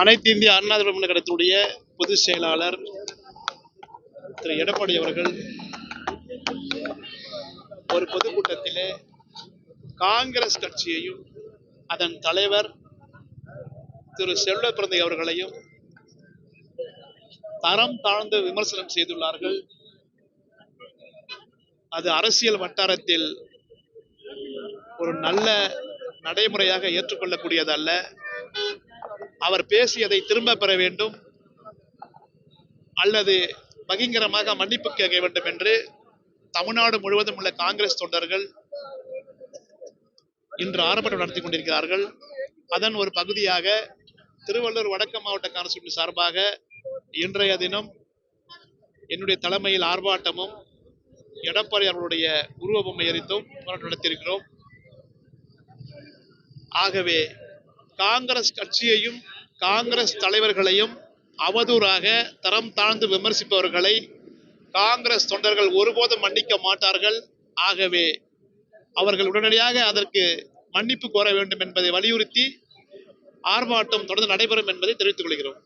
அனைத்து இந்திய அண்ணா திராவிட கழகத்தினுடைய பொதுச் செயலாளர் திரு எடப்பாடி அவர்கள் ஒரு பொதுக்கூட்டத்திலே காங்கிரஸ் கட்சியையும் அதன் தலைவர் திரு செல்வ பிறந்தை அவர்களையும் தரம் தாழ்ந்து விமர்சனம் செய்துள்ளார்கள். அது அரசியல் வட்டாரத்தில் ஒரு நல்ல நடைமுறையாக ஏற்றுக்கொள்ளக்கூடியதல்ல. அவர் பேசியதை திரும்ப பெற வேண்டும் அல்லது பகிங்கரமாக மன்னிப்பு கேட்க வேண்டும் என்று தமிழ்நாடு முழுவதும் உள்ள காங்கிரஸ் தொண்டர்கள் இன்று ஆர்ப்பாட்டம் நடத்தி கொண்டிருக்கிறார்கள். அதன் ஒரு பகுதியாக திருவள்ளூர் வடக்கு மாவட்ட காங்கிரஸ் சார்பாக இன்றைய தினம் என்னுடைய தலைமையில் ஆர்ப்பாட்டமும் எடப்பாடி அவர்களுடைய உருவ பொம்மை எரித்தும் போராட்டம் நடத்தியிருக்கிறோம். ஆகவே காங்கிரஸ் கட்சியையும் காங்கிரஸ் தலைவர்களையும் அவதூறாக தரம் தாழ்ந்து விமர்சிப்பவர்களை காங்கிரஸ் தொண்டர்கள் ஒருபோதும் மன்னிக்க மாட்டார்கள். ஆகவே அவர்கள் உடனடியாக அதற்கு மன்னிப்பு கோர வேண்டும் என்பதை வலியுறுத்தி ஆர்ப்பாட்டம் தொடர்ந்து நடைபெறும் என்பதை தெரிவித்துக் கொள்கிறோம்.